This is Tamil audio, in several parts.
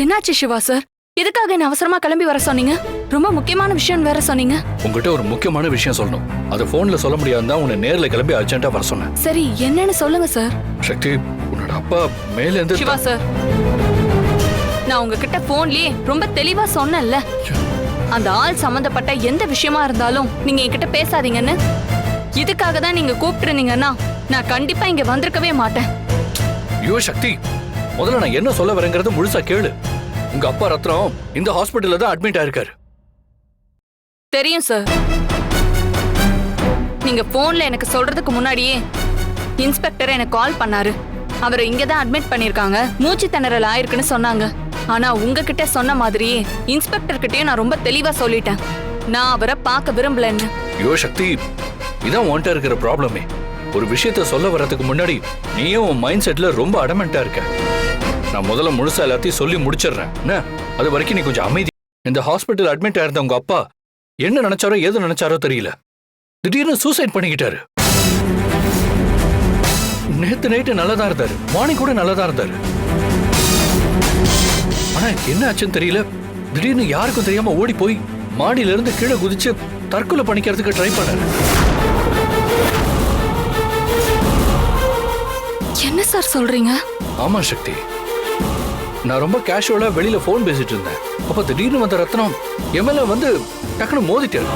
என்னாச்சு சிவா சார் எதுக்காக என்ன அவசரமா கிளம்பி வர சொன்னீங்க? ரொம்ப முக்கியமான விஷயம் வேற சொன்னீங்க. உங்ககிட்ட ஒரு முக்கியமான விஷயம் சொல்லணும். அதை போன்ல சொல்ல முடியாதுதான் தான் உன்னை நேர்ல கிளம்பி அர்ஜென்ட்டா வர சொன்னேன். சரி என்னன்னு சொல்லுங்க சார் சக்தி உன்னோட அப்பா மேல இருந்து சிவா சார் நான் உங்ககிட்ட போன்லயே ரொம்ப தெளிவா சொன்னேன்ல. அந்த ஆள் சம்பந்தப்பட்ட எந்த விஷயமா இருந்தாலும் நீங்க என்கிட்ட பேசாதீங்கன்னு. இதுக்காக தான் நீங்க கூப்பிட்டுருந்தீங்கன்னா நான் கண்டிப்பா இங்க வந்திருக்கவே மாட்டேன். ஐயோ சக்தி முதல்ல நான் என்ன சொல்ல வரேங்கிறத முழுசா கேளு. உங்க அப்பா ரத்னம் இந்த ஹாஸ்பிட்டல்ல தான் அட்மிட் ஆயிருக்காரு. தெரியும் சார் நீங்க போன்ல எனக்கு சொல்றதுக்கு முன்னாடியே இன்ஸ்பெக்டர் எனக்கு கால் பண்ணாரு. அவரை இங்க தான் அட்மிட் பண்ணிருக்காங்க மூச்சு திணறல் ஆயிருக்குன்னு சொன்னாங்க. ஆனா உங்ககிட்ட சொன்ன மாதிரியே இன்ஸ்பெக்டர் கிட்டயும் நான் ரொம்ப தெளிவா சொல்லிட்டேன். நான் அவரை பார்க்க விரும்பலன்னு. ஐயோ சக்தி இதான் உன்கிட்ட இருக்கிற ப்ராப்ளமே ஒரு விஷயத்த சொல்ல வர்றதுக்கு முன்னாடி நீயும் உன் மைண்ட் செட்ல ரொம்ப அடமெண்டா இருக்க. நான் முதல்ல முழுசா எல்லாத்தையும் சொல்லி முடிச்சிடுறேன். என்ன? அது வரைக்கும் நீ கொஞ்சம் அமைதி. இந்த ஹாஸ்பிட்டல் அட்மிட் ஆயிருந்த உங்க அப்பா என்ன நினைச்சாரோ ஏது நினைச்சாரோ தெரியல. திடீர்னு சூசைட் பண்ணிக்கிட்டாரு. நேத்து நைட்டு நல்லா தான் இருந்தாரு. மார்னிங் கூட நல்லா தான் இருந்தாரு. ஆனா என்ன ஆச்சுன்னு தெரியல. திடீர்னு யாருக்கும் தெரியாம ஓடி போய் மாடியில இருந்து கீழே குதிச்சு தற்கொலை பண்ணிக்கிறதுக்கு ட்ரை பண்ணாரு. என்ன சார் சொல்றீங்க? ஆமா சக்தி. நான் ரொம்ப கேஷுவலா வெளியில ஃபோன் பேசிட்டு இருந்தேன். அப்ப திடீர்னு வந்த ரத்னம் எம்எல்ஏ வந்து டக்குனு மோதிட்டாரு.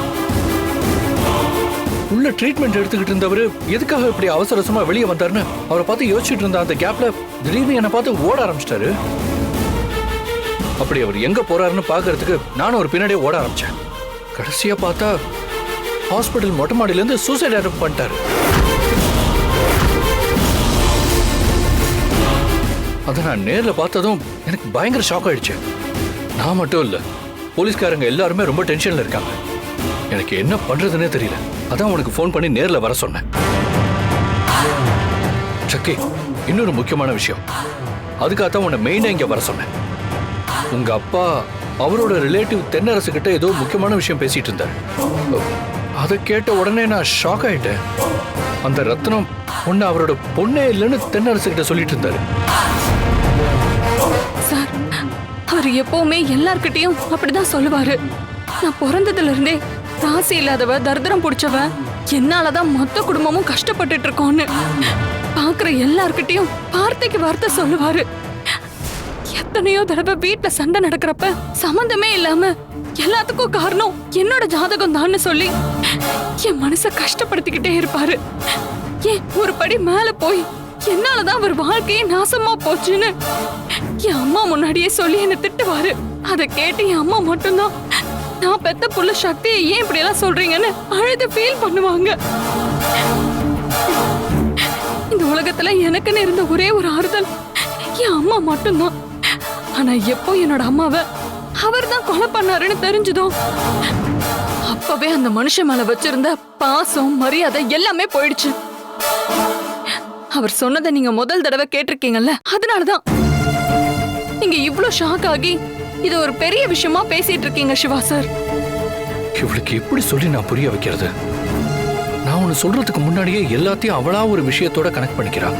உள்ள ட்ரீட்மெண்ட் எடுத்துக்கிட்டு இருந்தவர் எதுக்காக இப்படி அவசர வெளியே வந்தாருன்னு அவரை பார்த்து யோசிச்சுட்டு இருந்த அந்த கேப்ல திடீர்னு என்னை பார்த்து ஓட ஆரம்பிச்சிட்டாரு. அப்படி அவர் எங்க போறாருன்னு பார்க்கறதுக்கு நானும் ஒரு பின்னாடியே ஓட ஆரம்பிச்சேன். கடைசியா பார்த்தா ஹாஸ்பிட்டல் மொட்டை மாடியில இருந்து சூசைட் அட்டம் பண்ணிட்டாரு. அதை நான் நேரில் பார்த்ததும் எனக்கு பயங்கர ஷாக் ஆயிடுச்சு. நான் மட்டும் இல்லை போலீஸ்காரங்க எல்லாருமே ரொம்ப டென்ஷன்ல இருக்காங்க. எனக்கு என்ன பண்றதுன்னே தெரியல. அதான் உனக்கு ஃபோன் பண்ணி நேரில் வர சொன்னேன். சக்கி இன்னொரு முக்கியமான விஷயம். அதுக்காகத்தான் உன்னை மெயினாக இங்கே வர சொன்னேன். உங்க அப்பா அவரோட ரிலேட்டிவ் தென்னரசு கிட்ட ஏதோ முக்கியமான விஷயம் பேசிட்டு இருந்தார். அதை கேட்ட உடனே நான் ஷாக் ஆயிட்டேன். அந்த ரத்னம் ஒன்று அவரோட பொண்ணே இல்லைன்னு தென்னரசு கிட்ட சொல்லிட்டு இருந்தாரு. அவர் எப்பவுமே எல்லார்கிட்டயும் அப்படிதான் சொல்லுவாரு. நான் பிறந்ததுல இருந்தே ராசி இல்லாதவ தரித்திரம் பிடிச்சவ என்னாலதான் மொத்த குடும்பமும் கஷ்டப்பட்டுட்டு இருக்கோம்னு பாக்குற எல்லார்கிட்டயும் வார்த்தைக்கு வார்த்தை சொல்லுவாரு. எத்தனையோ தடவை வீட்டுல சண்டை நடக்கிறப்ப சம்மந்தமே இல்லாம எல்லாத்துக்கும் காரணம் என்னோட ஜாதகம் தான்னு சொல்லி என் மனச கஷ்டப்படுத்திக்கிட்டே இருப்பாரு. ஏன் ஒரு படி மேல போய் என்னாலதான் அவர் வாழ்க்கையே நாசமா போச்சுன்னு. என் அம்மா முன்னாடியே சொல்லி என்ன திட்டுவாரு. அதை கேட்டு என் அம்மா மட்டும்தான் நான் பெத்த புள்ள சக்தியை ஏன் இப்படி எல்லாம் சொல்றீங்கன்னு அழுது ஃபீல் பண்ணுவாங்க. இந்த உலகத்துல எனக்குன்னு இருந்த ஒரே ஒரு ஆறுதல் என் அம்மா மட்டும்தான். ஆனா எப்போ என்னோட அம்மாவை அவர் தான் கொலை பண்ணாருன்னு தெரிஞ்சுதோ அப்பவே அந்த மனுஷன் மேல வச்சிருந்த பாசம் மரியாதை எல்லாமே போயிடுச்சு. அவர் சொன்னதை நீங்க முதல் தடவை கேட்டிருக்கீங்கல்ல? அதனாலதான். நீங்க இவ்ளோ ஷாக் ஆகி இது ஒரு பெரிய விஷயமா பேசிட்டு இருக்கீங்க சிவா சார். இவளுக்கு எப்படி சொல்லி நான் புரிய வைக்கிறது? நான் ஒன்னு சொல்றதுக்கு முன்னாடியே எல்லாத்தையும் அவளா ஒரு விஷயத்தோட கனெக்ட் பண்ணிக்கிறா.